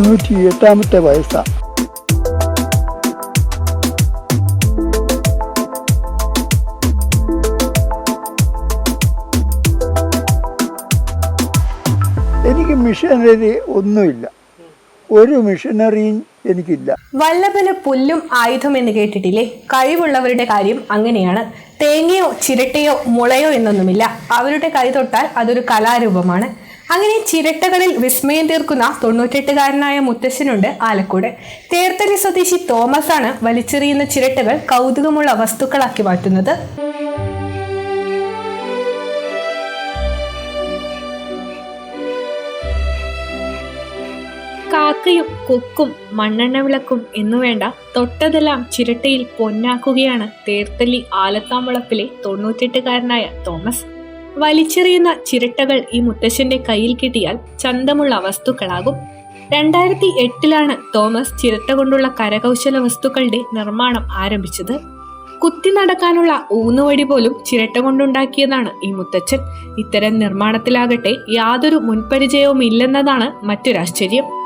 തൊണ്ണൂറ്റി എട്ടാമത്തെ വയസ്സാണ് എനിക്ക് മിഷനറി ഒന്നുമില്ല. ഒരു മിഷനറിയും എനിക്കില്ല. വല്ലഭന് പുല്ലും ആയുധം എന്ന് കേട്ടിട്ടില്ലേ? കഴിവുള്ളവരുടെ കാര്യം അങ്ങനെയാണ്. തേങ്ങയോ ചിരട്ടയോ മുളയോ എന്നൊന്നുമില്ല. അവരുടെ കൈ തൊട്ടാൽ അതൊരു കലാരൂപമാണ്. അങ്ങനെ ചിരട്ടകളിൽ വിസ്മയം തീർക്കുന്ന തൊണ്ണൂറ്റെട്ടുകാരനായ മുത്തശ്ശനുണ്ട് ആലക്കോട്. തേർത്തലി സ്വദേശി തോമസ് ആണ് വലിച്ചെറിയുന്ന ചിരട്ടകൾ കൗതുകമുള്ള വസ്തുക്കളാക്കി മാറ്റുന്നത്. കാക്കയും കൊക്കും മണ്ണെണ്ണ വിളക്കും എന്നുവേണ്ട തൊട്ടതെല്ലാം ചിരട്ടയിൽ പൊന്നാക്കുകയാണ് തേർത്തല്ലി ആലത്താമ്പളപ്പിലെ തൊണ്ണൂറ്റെട്ടുകാരനായ തോമസ്. വലിച്ചെറിയുന്ന ചിരട്ടകൾ ഈ മുത്തശ്ശന്റെ കയ്യിൽ കിട്ടിയാൽ ചന്തമുള്ള വസ്തുക്കളാകും. രണ്ടായിരത്തി എട്ടിലാണ് തോമസ് ചിരട്ട കൊണ്ടുള്ള കരകൗശല വസ്തുക്കളുടെ നിർമ്മാണം ആരംഭിച്ചത്. കുത്തി നടക്കാനുള്ള ഊന്നുവടി പോലും ചിരട്ട കൊണ്ടുണ്ടാക്കിയതാണ് ഈ മുത്തച്ഛൻ. ഇത്തരം നിർമ്മാണത്തിലാകട്ടെ യാതൊരു മുൻപരിചയവും ഇല്ലെന്നതാണ് മറ്റൊരാശ്ചര്യം.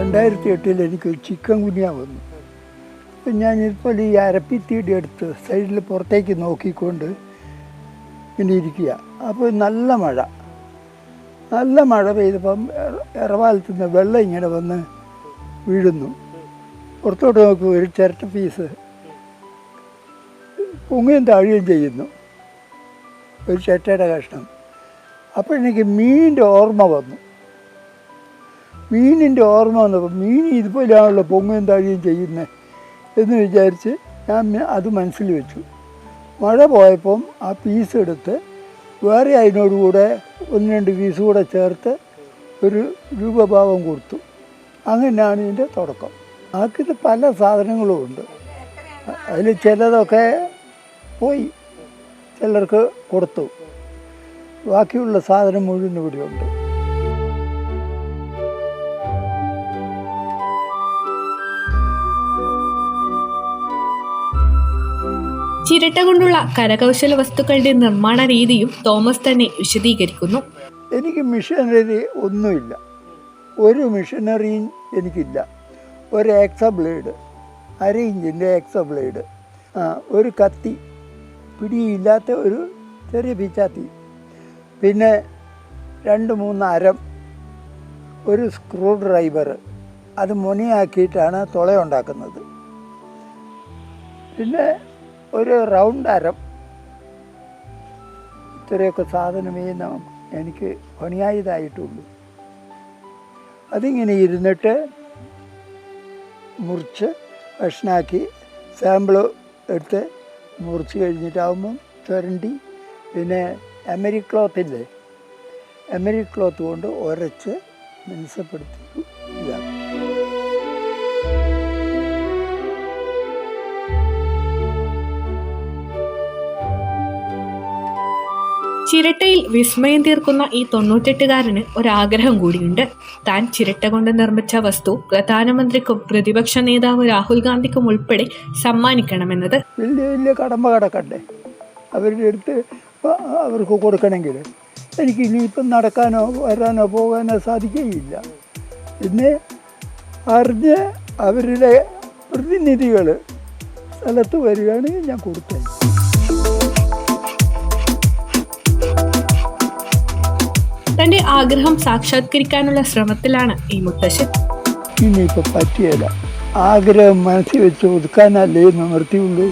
രണ്ടായിരത്തി എട്ടിൽ എനിക്ക് ചിക്കൻ കുനിയ വന്നു. ഞാനിപ്പോൾ ഈ അരപ്പിത്തീടി എടുത്ത് സൈഡിൽ പുറത്തേക്ക് നോക്കിക്കൊണ്ട് ഇങ്ങനെ ഇരിക്കുക. അപ്പോൾ നല്ല മഴ. നല്ല മഴ പെയ്തപ്പം ഇറവാലത്തു നിന്ന് വെള്ളം ഇങ്ങനെ വന്ന് വീഴുന്നു. പുറത്തോട്ട് നോക്കുമ്പോൾ ഒരു ചിരട്ട പീസ് പൊങ്ങുകയും താഴുകയും ചെയ്യുന്നു. ഒരു ചിരട്ടയുടെ കഷ്ണം. അപ്പോൾ എനിക്ക് മീനിന്റെ ഓർമ്മ വന്നു. മീനിന്റെ ഓർമ്മ വന്നപ്പോൾ മീൻ ഇതുപോലെയാണല്ലോ പൊങ്ങുകയും താഴുകയും ചെയ്യുന്നത് എന്ന് വിചാരിച്ച് ഞാൻ അത് മനസ്സിൽ വെച്ചു. മഴ പോയപ്പം ആ പീസ് എടുത്ത് വേറെ അതിനോടുകൂടെ ഒന്ന് രണ്ട് പീസ് കൂടെ ചേർത്ത് ഒരു രൂപഭാവം കൊടുത്തു. അങ്ങനെയാണ് ഇതിന്റെ തുടക്കം. ആക്കിത് പല സാധനങ്ങളും ഉണ്ട്. അതിൽ ചിലതൊക്കെ പോയി ചിലർക്ക് കൊടുത്തു. ബാക്കിയുള്ള സാധനം മുഴുവൻ ഇവിടെയുണ്ട്. ചിരട്ട കൊണ്ടുള്ള കരകൗശല വസ്തുക്കളുടെ നിർമ്മാണ രീതിയും തോമസ് തന്നെ വിശദീകരിക്കുന്നു. എനിക്ക് മിഷനറി ഒന്നുമില്ല. ഒരു മിഷനറിയും എനിക്കില്ല. ഒരു എക്സ ബ്ലേഡ് അര ഇഞ്ചിന്റെ എക്സ ബ്ലേഡ് ആ ഒരു കത്തി പിടിയില്ലാത്ത ഒരു ചെറിയ പിച്ചാത്തി പിന്നെ രണ്ട് മൂന്ന് അരം ഒരു സ്ക്രൂ ഡ്രൈവർ അത് മുനയാക്കിയിട്ടാണ് തുളയുണ്ടാക്കുന്നത് പിന്നെ ഒരു റൗണ്ട് അരം. ഇത്രയൊക്കെ സാധനമേ നാം എനിക്ക് പണിയായതായിട്ടുള്ളൂ. അതിങ്ങനെ ഇരുന്നിട്ട് മുറിച്ച് ഭക്ഷണമാക്കി സാമ്പിൾ എടുത്ത് മുറിച്ച് കഴിഞ്ഞിട്ടാകുമ്പം ചുരണ്ടി. പിന്നെ എമരി ക്ലോത്തില്ലേ എമരി ക്ലോത്ത് കൊണ്ട് ഉരച്ച് മിനുസപ്പെടുത്തി ഇതാക്കും. ചിരട്ടയിൽ വിസ്മയം തീർക്കുന്ന ഈ തൊണ്ണൂറ്റെട്ടുകാരന് ഒരാഗ്രഹം കൂടിയുണ്ട്. താൻ ചിരട്ട കൊണ്ട് നിർമ്മിച്ച വസ്തു പ്രധാനമന്ത്രിക്കും പ്രതിപക്ഷ നേതാവ് രാഹുൽ ഗാന്ധിക്കും ഉൾപ്പെടെ സമ്മാനിക്കണമെന്നത്. വലിയ വലിയ കടമ്പ കടക്കണ്ടേ? അവരുടെ അടുത്ത് അവർക്ക് കൊടുക്കണമെങ്കിൽ എനിക്ക് ഇനിയിപ്പം നടക്കാനോ വരാനോ പോകാനോ സാധിക്കുകയില്ല. പിന്നെ അറിഞ്ഞ് അവരുടെ പ്രതിനിധികൾ സ്ഥലത്ത് വരികയാണെങ്കിൽ ഞാൻ കൊടുത്തേ തന്റെ ആഗ്രഹം സാക്ഷാത്കരിക്കാനുള്ള ശ്രമത്തിലാണ് ഈ മുത്തശ്ശൻ. ഇനിയിപ്പോ പറ്റിയല്ല. ആഗ്രഹം മനസ്സിൽ വെച്ച് ഒതുക്കാനല്ലേ നിവൃത്തിയുള്ളൂ